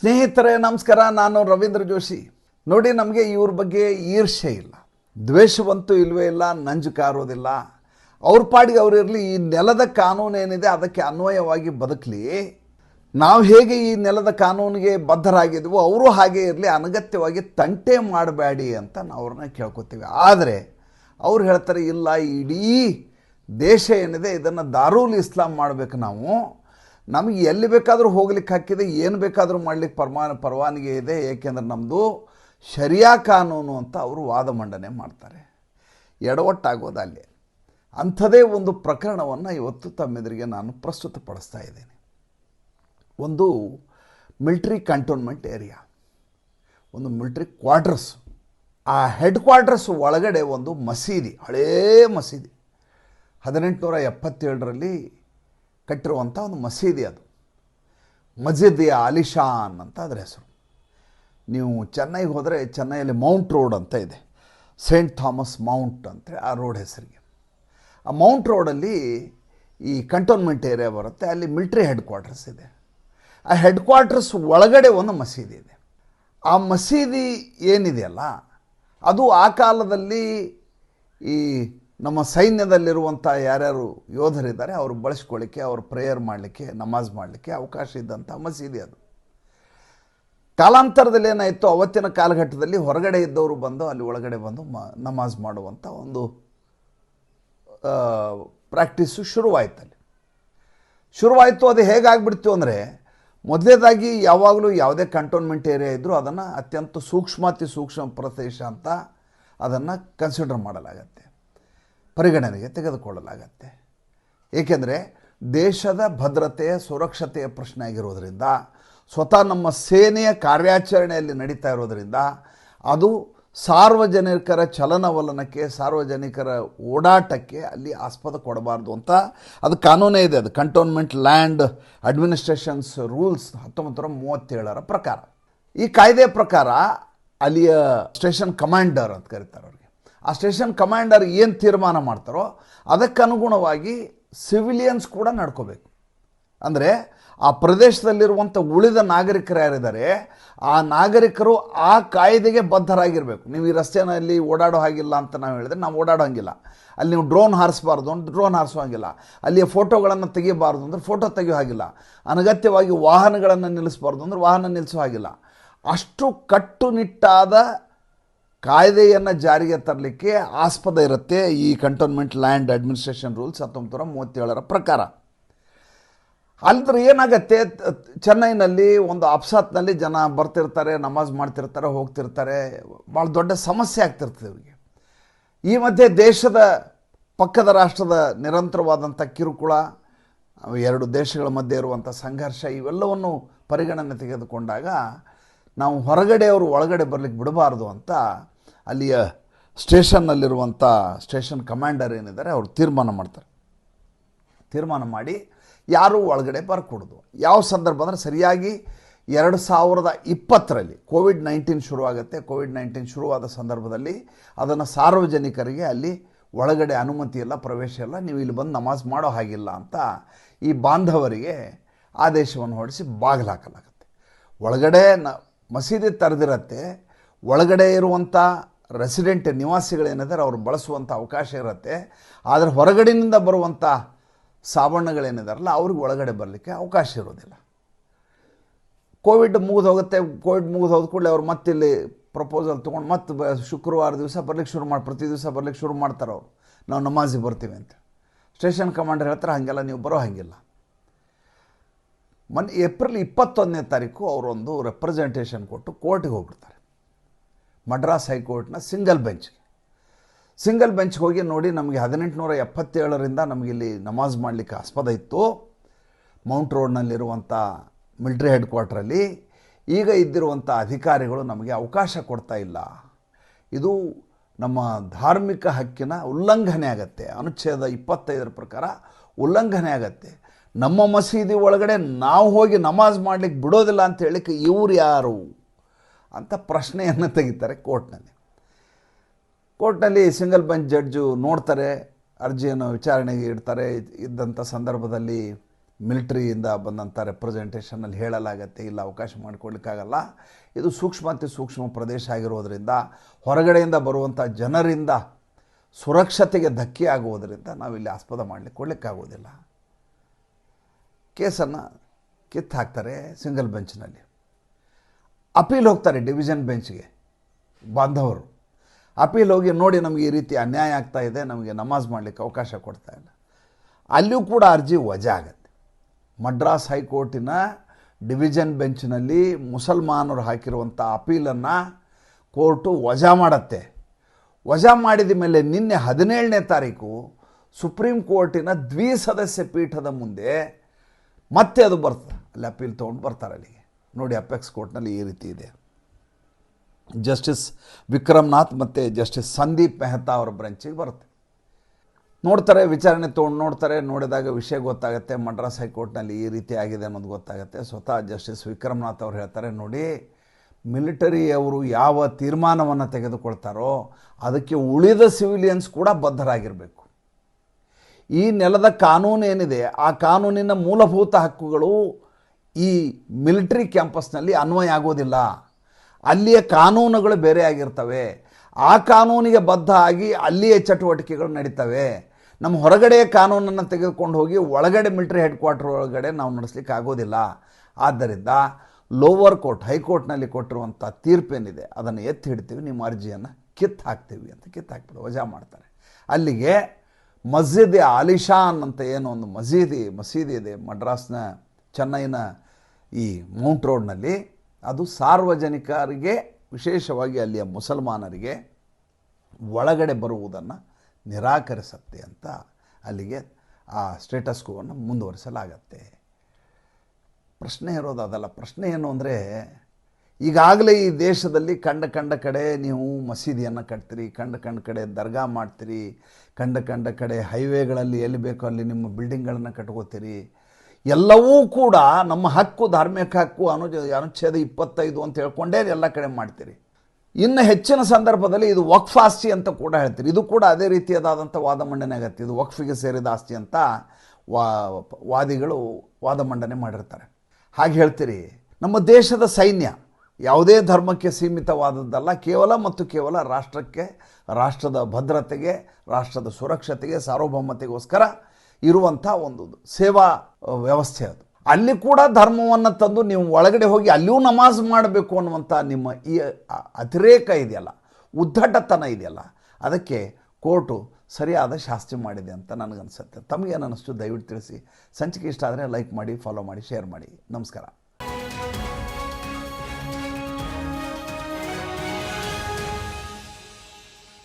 ಸ್ನೇಹಿತರೆ, ನಮಸ್ಕಾರ. ನಾನು ರವೀಂದ್ರ ಜೋಶಿ. ನೋಡಿ, ನಮಗೆ ಇವ್ರ ಬಗ್ಗೆ ಈರ್ಷೆ ಇಲ್ಲ. ದ್ವೇಷವಂತೂ ಇಲ್ಲವೇ ಇಲ್ಲ, ನಂಜು ಕಾರೋದಿಲ್ಲ. ಅವ್ರ ಪಾಡಿಗೆ ಅವರಿರಲಿ ಈ ನೆಲದ ಕಾನೂನು ಏನಿದೆ, ಅದಕ್ಕೆ ಅನ್ವಯವಾಗಿ ಬದುಕಲಿ. ನಾವು ಹೇಗೆ ಈ ನೆಲದ ಕಾನೂನಿಗೆ ಬದ್ಧರಾಗಿದ್ವೋ, ಅವರು ಹಾಗೆ ಇರಲಿ, ಅನಗತ್ಯವಾಗಿ ತಂಟೆ ಮಾಡಬೇಡಿ ಅಂತ ನಾವು ಅವ್ರನ್ನ ಕೇಳ್ಕೊತೀವಿ. ಆದರೆ, ಅವ್ರು ಹೇಳ್ತಾರೆ, ಇಲ್ಲ, ಇಡೀ ದೇಶ ಏನಿದೆ, ಇದನ್ನು ದಾರೂಲ್ ಇಸ್ಲಾಂ ಮಾಡಬೇಕು ನಾವು. ನಮಗೆ ಎಲ್ಲಿ ಬೇಕಾದರೂ ಹೋಗ್ಲಿಕ್ಕೆ ಹಾಕಿದೆ, ಏನು ಬೇಕಾದರೂ ಮಾಡಲಿಕ್ಕೆ ಪರ್ಮಾ ಪರವಾನಗಿ ಇದೆ ಏಕೆಂದರೆ ನಮ್ಮದು ಶರಿಯಾ ಕಾನೂನು ಅಂತ ಅವರು ವಾದ ಮಂಡನೆ ಮಾಡ್ತಾರೆ. ಎಡವಟ್ಟಾಗೋದು ಅಲ್ಲಿ. ಅಂಥದೇ ಒಂದು ಪ್ರಕರಣವನ್ನು ಇವತ್ತು ತಮ್ಮೆದುರಿಗೆ ನಾನು ಪ್ರಸ್ತುತಪಡಿಸ್ತಾ ಇದ್ದೇನೆ. ಒಂದು ಮಿಲ್ಟ್ರಿ ಕಂಟೋನ್ಮೆಂಟ್ ಏರಿಯಾ, ಒಂದು ಮಿಲ್ಟ್ರಿ ಕ್ವಾರ್ಟರ್ಸ್, ಆ ಹೆಡ್ ಕ್ವಾರ್ಟರ್ಸ್ ಒಳಗಡೆ ಒಂದು ಮಸೀದಿ, ಹಳೇ ಮಸೀದಿ. ಹದಿನೆಂಟುನೂರ ಎಪ್ಪತ್ತೇಳರಲ್ಲಿ ಕಟ್ಟಿರುವಂಥ ಒಂದು ಮಸೀದಿ ಅದು. ಮಸೀದಿ ಎ ಆಲಿಶಾನ್ ಅಂತ ಅದರ ಹೆಸರು. ನೀವು ಚೆನ್ನೈಗೆ ಹೋದರೆ ಚೆನ್ನೈಯಲ್ಲಿ ಮೌಂಟ್ ರೋಡ್ ಅಂತ ಇದೆ. ಸೇಂಟ್ ಥಾಮಸ್ ಮೌಂಟ್ ಅಂತ ಆ ರೋಡ್ ಹೆಸರಿಗೆ. ಆ ಮೌಂಟ್ ರೋಡಲ್ಲಿ ಈ ಕಂಟೋನ್ಮೆಂಟ್ ಏರಿಯಾ ಬರುತ್ತೆ, ಅಲ್ಲಿ ಮಿಲ್ಟ್ರಿ ಹೆಡ್ ಕ್ವಾರ್ಟರ್ಸ್ ಇದೆ. ಆ ಹೆಡ್ ಕ್ವಾರ್ಟರ್ಸ್ ಒಳಗಡೆ ಒಂದು ಮಸೀದಿ ಇದೆ. ಆ ಮಸೀದಿ ಏನಿದೆಯಲ್ಲ, ಅದು ಆ ಕಾಲದಲ್ಲಿ ಈ ನಮ್ಮ ಸೈನ್ಯದಲ್ಲಿರುವಂಥ ಯಾರ್ಯಾರು ಯೋಧರಿದ್ದಾರೆ, ಅವರು ಬಳಸ್ಕೊಳ್ಳಿಕ್ಕೆ, ಅವರು ಪ್ರೇಯರ್ ಮಾಡಲಿಕ್ಕೆ, ನಮಾಜ್ ಮಾಡಲಿಕ್ಕೆ ಅವಕಾಶ ಇದ್ದಂಥ ಮಸೀದಿ ಅದು. ಕಾಲಾಂತರದಲ್ಲಿ ಏನಾಯಿತು, ಅವತ್ತಿನ ಕಾಲಘಟ್ಟದಲ್ಲಿ ಹೊರಗಡೆ ಇದ್ದವರು ಬಂದು, ಅಲ್ಲಿ ಒಳಗಡೆ ಬಂದು ಮ, ನಮಾಜ್ ಮಾಡುವಂಥ ಒಂದು ಪ್ರಾಕ್ಟೀಸು ಶುರುವಾಯಿತು ಅಲ್ಲಿ. ಶುರುವಾಯಿತು ಅದು ಹೇಗಾಗ್ಬಿಡ್ತು ಅಂದರೆ, ಮೊದಲೇದಾಗಿ ಯಾವಾಗಲೂ ಯಾವುದೇ ಕಂಟೋನ್ಮೆಂಟ್ ಏರಿಯಾ ಇದ್ದರೂ ಅದನ್ನು ಅತ್ಯಂತ ಸೂಕ್ಷ್ಮಾತಿ ಸೂಕ್ಷ್ಮ ಪ್ರದೇಶ ಅಂತ ಅದನ್ನು ಕನ್ಸಿಡರ್ ಮಾಡಲಾಗತ್ತೆ. ಪರಿಗಣನೆಗೆ ತೆಗೆದುಕೊಳ್ಳಲಾಗತ್ತೆ. ಏಕೆಂದರೆ ದೇಶದ ಭದ್ರತೆಯ ಸುರಕ್ಷತೆಯ ಪ್ರಶ್ನೆ ಆಗಿರೋದ್ರಿಂದ, ಸ್ವತಃ ನಮ್ಮ ಸೇನೆಯ ಕಾರ್ಯಾಚರಣೆಯಲ್ಲಿ ನಡೀತಾ ಇರೋದರಿಂದ, ಅದು ಸಾರ್ವಜನಿಕರ ಚಲನವಲನಕ್ಕೆ, ಸಾರ್ವಜನಿಕರ ಓಡಾಟಕ್ಕೆ ಅಲ್ಲಿ ಆಸ್ಪದ ಕೊಡಬಾರ್ದು ಅಂತ ಅದು ಕಾನೂನೇ ಇದೆ. ಅದು ಕಂಟೋನ್ಮೆಂಟ್ ಲ್ಯಾಂಡ್ ಅಡ್ಮಿನಿಸ್ಟ್ರೇಷನ್ಸ್ ರೂಲ್ಸ್ ಹತ್ತೊಂಬತ್ತು ಮೂವತ್ತೇಳರ ಪ್ರಕಾರ. ಈ ಕಾಯ್ದೆ ಪ್ರಕಾರ ಅಲ್ಲಿಯ ಸ್ಟೇಷನ್ ಕಮಾಂಡರ್ ಅಂತ ಕರೀತಾರೆ ಆ ಸ್ಟೇಷನ್ ಕಮಾಂಡರ್ ಏನು ತೀರ್ಮಾನ ಮಾಡ್ತಾರೋ ಅದಕ್ಕನುಗುಣವಾಗಿ ಸಿವಿಲಿಯನ್ಸ್ ಕೂಡ ನಡ್ಕೋಬೇಕು. ಅಂದರೆ ಆ ಪ್ರದೇಶದಲ್ಲಿರುವಂಥ ಉಳಿದ ನಾಗರಿಕರು ಯಾರಿದ್ದಾರೆ, ಆ ನಾಗರಿಕರು ಆ ಕಾಯ್ದೆಗೆ ಬದ್ಧರಾಗಿರಬೇಕು. ನೀವು ಈ ರಸ್ತೆಯಲ್ಲಿ ಓಡಾಡೋ ಹಾಗಿಲ್ಲ ಅಂತ ನಾವು ಹೇಳಿದ್ರೆ ನಾವು ಓಡಾಡೋ ಹಾಗಿಲ್ಲ ಅಲ್ಲಿ ನೀವು ಡ್ರೋನ್ ಹಾರಿಸಬಾರ್ದು ಅಂದ್ರೆ ಡ್ರೋನ್ ಹಾರಿಸೋ ಹಾಗಿಲ್ಲ. ಅಲ್ಲಿಯ ಫೋಟೋಗಳನ್ನು ತೆಗಿಬಾರ್ದು ಅಂದರೆ ಫೋಟೋ ತೆಗಿಯೋ ಹಾಗಿಲ್ಲ. ಅನಗತ್ಯವಾಗಿ ವಾಹನಗಳನ್ನು ನಿಲ್ಲಿಸಬಾರ್ದು ಅಂದರೆ ವಾಹನ ನಿಲ್ಲಿಸೋ ಹಾಗಿಲ್ಲ. ಅಷ್ಟು ಕಟ್ಟುನಿಟ್ಟಾದ ಕಾಯ್ದೆಯನ್ನು ಜಾರಿಗೆ ತರಲಿಕ್ಕೆ ಆಸ್ಪದ ಇರುತ್ತೆ ಈ ಕಂಟೋನ್ಮೆಂಟ್ ಲ್ಯಾಂಡ್ ಅಡ್ಮಿನಿಸ್ಟ್ರೇಷನ್ ರೂಲ್ಸ್ ಹತ್ತೊಂಬತ್ತು ನೂರ ಮೂವತ್ತೇಳರ ಪ್ರಕಾರ. ಅಲ್ಲದ್ರೆ ಏನಾಗತ್ತೆ, ಚೆನ್ನೈನಲ್ಲಿ ಒಂದು ಅಪ್ಸಾತ್ನಲ್ಲಿ ಜನ ಬರ್ತಿರ್ತಾರೆ, ನಮಾಜ್ ಮಾಡ್ತಿರ್ತಾರೆ, ಹೋಗ್ತಿರ್ತಾರೆ, ಭಾಳ ದೊಡ್ಡ ಸಮಸ್ಯೆ ಆಗ್ತಿರ್ತದೆ ಅವರಿಗೆ. ಈ ಮಧ್ಯೆ ದೇಶದ, ಪಕ್ಕದ ರಾಷ್ಟ್ರದ ನಿರಂತರವಾದಂಥ ಕಿರುಕುಳ, ಎರಡು ದೇಶಗಳ ಮಧ್ಯೆ ಇರುವಂಥ ಸಂಘರ್ಷ, ಇವೆಲ್ಲವನ್ನು ಪರಿಗಣನೆ ತೆಗೆದುಕೊಂಡಾಗ ನಾವು ಹೊರಗಡೆಯವರು ಒಳಗಡೆ ಬರಲಿಕ್ಕೆ ಬಿಡಬಾರ್ದು ಅಂತ ಅಲ್ಲಿಯ ಸ್ಟೇಷನ್ನಲ್ಲಿರುವಂಥ ಸ್ಟೇಷನ್ ಕಮಾಂಡರ್ ಏನಿದ್ದಾರೆ, ಅವರು ತೀರ್ಮಾನ ಮಾಡ್ತಾರೆ. ತೀರ್ಮಾನ ಮಾಡಿ ಯಾರೂ ಒಳಗಡೆ ಬರ್ಕೊಡೋದು. ಯಾವ ಸಂದರ್ಭ ಅಂದರೆ ಸರಿಯಾಗಿ ಎರಡು ಸಾವಿರದ ಇಪ್ಪತ್ತರಲ್ಲಿ ಕೋವಿಡ್ ನೈನ್ಟೀನ್ ಶುರುವಾಗುತ್ತೆ. ಕೋವಿಡ್ ನೈನ್ಟೀನ್ ಶುರುವಾದ ಸಂದರ್ಭದಲ್ಲಿ ಅದನ್ನು ಸಾರ್ವಜನಿಕರಿಗೆ ಅಲ್ಲಿ ಒಳಗಡೆ ಅನುಮತಿ ಇಲ್ಲ ಪ್ರವೇಶ ಇಲ್ಲ ನೀವು ಇಲ್ಲಿ ಬಂದು ನಮಾಜ್ ಮಾಡೋ ಹಾಗಿಲ್ಲ ಅಂತ ಈ ಬಾಂಧವರಿಗೆ ಆದೇಶವನ್ನು ಹೊರಡಿಸಿ ಬಾಗಿಲು ಹಾಕಲಾಗುತ್ತೆ. ಒಳಗಡೆ ನ ಮಸೀದಿ ತೆರೆದಿರತ್ತೆ. ಒಳಗಡೆ ಇರುವಂಥ ರೆಸಿಡೆಂಟ್ ನಿವಾಸಿಗಳೇನಿದ್ದಾರೆ ಅವ್ರು ಬಳಸುವಂಥ ಅವಕಾಶ ಇರುತ್ತೆ. ಆದರೆ ಹೊರಗಡೆಯಿಂದ ಬರುವಂಥ ಸಾಬಣ್ಣಗಳೇನಿದಾರಲ್ಲ ಅವ್ರಿಗೆ ಒಳಗಡೆ ಬರಲಿಕ್ಕೆ ಅವಕಾಶ ಇರೋದಿಲ್ಲ. ಕೋವಿಡ್ ಮುಗಿದು ಹೋಗುತ್ತೆ, ಕೋವಿಡ್ ಮುಗಿದು ಹೋದ ಕೂಡಲೇ ಅವ್ರು ಮತ್ತಿಲ್ಲಿ ಪ್ರಪೋಸಲ್ ತೊಗೊಂಡು ಮತ್ತೆ ಬ ಶುಕ್ರವಾರ ದಿವಸ ಬರ್ಲಿಕ್ಕೆ ಶುರು ಮಾಡಿ, ಪ್ರತಿ ದಿವಸ ಬರ್ಲಿಕ್ಕೆ ಶುರು ಮಾಡ್ತಾರೆ ಅವರು. ನಾವು ನಮಾಜಿಗೆ ಬರ್ತೀವಿ ಅಂತ. ಸ್ಟೇಷನ್ ಕಮಾಂಡರ್ ಹೇಳ್ತಾರೆ, ಹಾಗೆಲ್ಲ ನೀವು ಬರೋ ಹಾಗಿಲ್ಲ. ಮೊನ್ನೆ ಏಪ್ರಿಲ್ ಇಪ್ಪತ್ತೊಂದನೇ ತಾರೀಕು ಅವರೊಂದು ರೆಪ್ರೆಸೆಂಟೇಷನ್ ಕೊಟ್ಟು ಕೋರ್ಟಿಗೆ ಹೋಗ್ಬಿಡ್ತಾರೆ. ಮಡ್ರಾಸ್ ಹೈಕೋರ್ಟ್ನ ಸಿಂಗಲ್ ಬೆಂಚ್. ಸಿಂಗಲ್ ಬೆಂಚ್ಗೆ ಹೋಗಿ ನೋಡಿ ನಮಗೆ ಹದಿನೆಂಟುನೂರ ಎಪ್ಪತ್ತೇಳರಿಂದ ಇಲ್ಲಿ ನಮಾಜ್ ಮಾಡಲಿಕ್ಕೆ ಆಸ್ಪದ ಇತ್ತು. ಮೌಂಟ್ ರೋಡ್ನಲ್ಲಿರುವಂಥ ಮಿಲ್ಟ್ರಿ ಹೆಡ್ ಕ್ವಾರ್ಟ್ರಲ್ಲಿ ಈಗ ಇದ್ದಿರುವಂಥ ಅಧಿಕಾರಿಗಳು ನಮಗೆ ಅವಕಾಶ ಕೊಡ್ತಾ ಇಲ್ಲ. ಇದು ನಮ್ಮ ಧಾರ್ಮಿಕ ಹಕ್ಕಿನ ಉಲ್ಲಂಘನೆ ಆಗತ್ತೆ. ಅನುಚ್ಛೇದ ಇಪ್ಪತ್ತೈದರ ಪ್ರಕಾರ ಉಲ್ಲಂಘನೆ ಆಗತ್ತೆ. ನಮ್ಮ ಮಸೀದಿ ಒಳಗಡೆ ನಾವು ಹೋಗಿ ನಮಾಜ್ ಮಾಡಲಿಕ್ಕೆ ಬಿಡೋದಿಲ್ಲ ಅಂತ ಹೇಳಿಕ್ಕೆ ಇವ್ರು ಯಾರು? ಅಂತ ಪ್ರಶ್ನೆಯನ್ನು ತೆಗಿತಾರೆ ಕೋರ್ಟ್ನಲ್ಲಿ. ಕೋರ್ಟ್ನಲ್ಲಿ ಸಿಂಗಲ್ ಬೆಂಚ್ ಜಡ್ಜು ನೋಡ್ತಾರೆ, ಅರ್ಜಿಯನ್ನು ವಿಚಾರಣೆಗೆ ಇಡ್ತಾರೆ. ಇದ್ದಂಥ ಸಂದರ್ಭದಲ್ಲಿ ಮಿಲಿಟ್ರಿಯಿಂದ ಬಂದಂಥ ರೆಪ್ರೆಸೆಂಟೇಷನಲ್ಲಿ ಹೇಳಲಾಗತ್ತೆ, ಇಲ್ಲ ಅವಕಾಶ ಮಾಡಿಕೊಡ್ಲಿಕ್ಕಾಗಲ್ಲ ಇದು ಸೂಕ್ಷ್ಮಾತಿ ಸೂಕ್ಷ್ಮ ಪ್ರದೇಶ ಆಗಿರೋದರಿಂದ, ಹೊರಗಡೆಯಿಂದ ಬರುವಂಥ ಜನರಿಂದ ಸುರಕ್ಷತೆಗೆ ಧಕ್ಕೆ ಆಗುವುದರಿಂದ ನಾವಿಲ್ಲಿ ಆಸ್ಪದ ಮಾಡಲಿಕ್ಕೆ ಕೊಡಲಿಕ್ಕಾಗೋದಿಲ್ಲ ಕೇಸನ್ನು ಕಿತ್ತು ಹಾಕ್ತಾರೆ ಸಿಂಗಲ್ ಬೆಂಚ್ನಲ್ಲಿ. ಅಪೀಲ್ ಹೋಗ್ತಾರೆ ಡಿವಿಷನ್ ಬೆಂಚ್ಗೆ ಬಾಂಧವರು. ಅಪೀಲ್ ಹೋಗಿ ನೋಡಿ ನಮಗೆ ಈ ರೀತಿ ಅನ್ಯಾಯ ಆಗ್ತಾ ಇದೆ, ನಮಗೆ ನಮಾಜ್ ಮಾಡಲಿಕ್ಕೆ ಅವಕಾಶ ಕೊಡ್ತಾ ಇಲ್ಲ. ಅಲ್ಲಿಯೂ ಕೂಡ ಅರ್ಜಿ ವಜಾ ಆಗತ್ತೆ ಮಡ್ರಾಸ್ ಹೈಕೋರ್ಟಿನ ಡಿವಿಷನ್ ಬೆಂಚ್ನಲ್ಲಿ ಮುಸಲ್ಮಾನರು ಹಾಕಿರುವಂಥ ಅಪೀಲನ್ನು ಕೋರ್ಟು ವಜಾ ಮಾಡತ್ತೆ. ವಜಾ ಮಾಡಿದ ಮೇಲೆ ನಿನ್ನೆ ಹದಿನೇಳನೇ ತಾರೀಕು ಸುಪ್ರೀಂ ಕೋರ್ಟಿನ ದ್ವಿಸದಸ್ಯ ಪೀಠದ ಮುಂದೆ ಮತ್ತೆ ಅದು ಬರ್ತದೆ. ಅಲ್ಲಿ ಅಪೀಲ್ ತೊಗೊಂಡು ಬರ್ತಾರೆ ಅಲ್ಲಿಗೆ. ನೋಡಿ ಅಪೆಕ್ಸ್ ಕೋರ್ಟ್ನಲ್ಲಿ ಈ ರೀತಿ ಇದೆ. ಜಸ್ಟಿಸ್ ವಿಕ್ರಮ್ನಾಥ್ ಮತ್ತು ಜಸ್ಟಿಸ್ ಸಂದೀಪ್ ಮೆಹ್ತಾ ಅವರ ಬ್ರಂಚಿಗೆ ಬರುತ್ತೆ. ನೋಡ್ತಾರೆ, ವಿಚಾರಣೆ ತೊಗೊಂಡು ನೋಡ್ತಾರೆ, ನೋಡಿದಾಗ ವಿಷಯ ಗೊತ್ತಾಗುತ್ತೆ ಮಡ್ರಾಸ್ ಹೈಕೋರ್ಟ್ನಲ್ಲಿ ಈ ರೀತಿ ಆಗಿದೆ ಅನ್ನೋದು ಗೊತ್ತಾಗುತ್ತೆ. ಸ್ವತಃ ಜಸ್ಟಿಸ್ ವಿಕ್ರಮ್ನಾಥ್ ಅವರು ಹೇಳ್ತಾರೆ, ನೋಡಿ ಮಿಲಿಟರಿಯವರು ಯಾವ ತೀರ್ಮಾನವನ್ನು ತೆಗೆದುಕೊಳ್ತಾರೋ ಅದಕ್ಕೆ ಉಳಿದ ಸಿವಿಲಿಯನ್ಸ್ ಕೂಡ ಬದ್ಧರಾಗಿರಬೇಕು. ಈ ನೆಲದ ಕಾನೂನು ಏನಿದೆ, ಆ ಕಾನೂನಿನ ಮೂಲಭೂತ ಹಕ್ಕುಗಳು ಈ ಮಿಲಿಟರಿ ಕ್ಯಾಂಪಸ್ನಲ್ಲಿ ಅನ್ವಯ ಆಗೋದಿಲ್ಲ. ಅಲ್ಲಿಯ ಕಾನೂನುಗಳು ಬೇರೆ ಆಗಿರ್ತವೆ. ಆ ಕಾನೂನಿಗೆ ಬದ್ಧ ಆಗಿ ಅಲ್ಲಿಯ ಚಟುವಟಿಕೆಗಳು ನಡೀತವೆ. ನಮ್ಮ ಹೊರಗಡೆಯ ಕಾನೂನನ್ನು ತೆಗೆದುಕೊಂಡು ಹೋಗಿ ಒಳಗಡೆ ಮಿಲಿಟರಿ ಹೆಡ್ ಕ್ವಾರ್ಟರ್ ಒಳಗಡೆ ನಾವು ನಡೆಸಲಿಕ್ಕೆ ಆಗೋದಿಲ್ಲ. ಆದ್ದರಿಂದ ಲೋವರ್ ಕೋರ್ಟ್, ಹೈಕೋರ್ಟ್ನಲ್ಲಿ ಕೊಟ್ಟಿರುವಂಥ ತೀರ್ಪೇನಿದೆ, ಅದನ್ನು ಎತ್ತಿ ಹಿಡ್ತೀವಿ, ನಿಮ್ಮ ಅರ್ಜಿಯನ್ನು ಕಿತ್ತು ಹಾಕ್ತೀವಿ ಅಂತ ಕಿತ್ತು ಹಾಕ್ಬಿಟ್ಟು ವಜಾ ಮಾಡ್ತಾರೆ. ಅಲ್ಲಿಗೆ ಮಸ್ಜಿದ್ ಆಲಿಶಾನ್ ಅಂತ ಏನೋ ಒಂದು ಮಸೀದಿ ಮಸೀದಿ ಇದೆ ಮಡ್ರಾಸ್ನ ಚೆನ್ನೈನ ಈ ಮೌಂಟ್ ರೋಡ್ನಲ್ಲಿ ಅದು ಸಾರ್ವಜನಿಕರಿಗೆ, ವಿಶೇಷವಾಗಿ ಅಲ್ಲಿಯ ಮುಸಲ್ಮಾನರಿಗೆ ಒಳಗಡೆ ಬರುವುದನ್ನು ನಿರಾಕರಿಸುತ್ತೆ ಅಂತ ಅಲ್ಲಿಗೆ ಆ ಸ್ಟೇಟಸ್ ಕೋವನ್ನು ಮುಂದುವರಿಸಲಾಗತ್ತೆ. ಪ್ರಶ್ನೆ ಇರೋದು ಅದಲ್ಲ. ಪ್ರಶ್ನೆ ಏನು ಅಂದರೆ, ಈಗಾಗಲೇ ಈ ದೇಶದಲ್ಲಿ ಕಂಡ ಕಂಡ ಕಡೆ ನೀವು ಮಸೀದಿಯನ್ನು ಕಟ್ತೀರಿ, ಕಂಡ ಕಂಡ ಕಡೆ ದರ್ಗಾ ಮಾಡ್ತೀರಿ, ಕಂಡ ಕಂಡ ಕಡೆ ಹೈವೇಗಳಲ್ಲಿ ಎಲ್ಲಿ ಬೇಕೋ ಅಲ್ಲಿ ನಿಮ್ಮ ಬಿಲ್ಡಿಂಗ್ಗಳನ್ನು ಕಟ್ಕೋತೀರಿ ಎಲ್ಲವೂ ಕೂಡ ನಮ್ಮ ಹಕ್ಕು, ಧಾರ್ಮಿಕ ಹಕ್ಕು ಅನು ಅನುಚ್ಛೇದ ಇಪ್ಪತ್ತೈದು ಅಂತ ಹೇಳ್ಕೊಂಡೇ ಎಲ್ಲ ಕಡೆ ಮಾಡ್ತೀರಿ. ಇನ್ನು ಹೆಚ್ಚಿನ ಸಂದರ್ಭದಲ್ಲಿ ಇದು ವಕ್ಫ್ ಆಸ್ತಿ ಅಂತ ಕೂಡ ಹೇಳ್ತೀರಿ. ಇದು ಕೂಡ ಅದೇ ರೀತಿಯಾದಂಥ ವಾದ ಮಂಡನೆ ಆಗತ್ತೆ. ಇದು ವಕ್ಫಿಗೆ ಸೇರಿದ ಆಸ್ತಿ ಅಂತ ವಾದಿಗಳು ವಾದ ಮಂಡನೆ ಮಾಡಿರ್ತಾರೆ. ಹಾಗೆ ಹೇಳ್ತೀರಿ, ನಮ್ಮ ದೇಶದ ಸೈನ್ಯ ಯಾವುದೇ ಧರ್ಮಕ್ಕೆ ಸೀಮಿತವಾದದ್ದಲ್ಲ, ಕೇವಲ ಮತ್ತು ಕೇವಲ ರಾಷ್ಟ್ರಕ್ಕೆ, ರಾಷ್ಟ್ರದ ಭದ್ರತೆಗೆ, ರಾಷ್ಟ್ರದ ಸುರಕ್ಷತೆಗೆ, ಸಾರ್ವಭೌಮತೆಗೋಸ್ಕರ ಇರುವಂಥ ಒಂದು ಸೇವಾ ವ್ಯವಸ್ಥೆ ಅದು. ಅಲ್ಲಿ ಕೂಡ ಧರ್ಮವನ್ನು ತಂದು ನೀವು ಒಳಗಡೆ ಹೋಗಿ ಅಲ್ಲಿಯೂ ನಮಾಜ್ ಮಾಡಬೇಕು ಅನ್ನುವಂಥ ನಿಮ್ಮ ಈ ಅತಿರೇಕ ಇದೆಯಲ್ಲ ಉದ್ದಟತನ ಇದೆಯಲ್ಲ, ಅದಕ್ಕೆ ಕೋರ್ಟು ಸರಿಯಾದ ಶಾಸ್ತಿ ಮಾಡಿದೆ ಅಂತ ನನಗನ್ಸುತ್ತೆ. ತಮಗೇನು ಅನ್ನಿಸ್ತು ದಯವಿಟ್ಟು ತಿಳಿಸಿ. ಸಂಚಿಕೆ ಇಷ್ಟ ಆದರೆ ಲೈಕ್ ಮಾಡಿ, ಫಾಲೋ ಮಾಡಿ, ಶೇರ್ ಮಾಡಿ. ನಮಸ್ಕಾರ.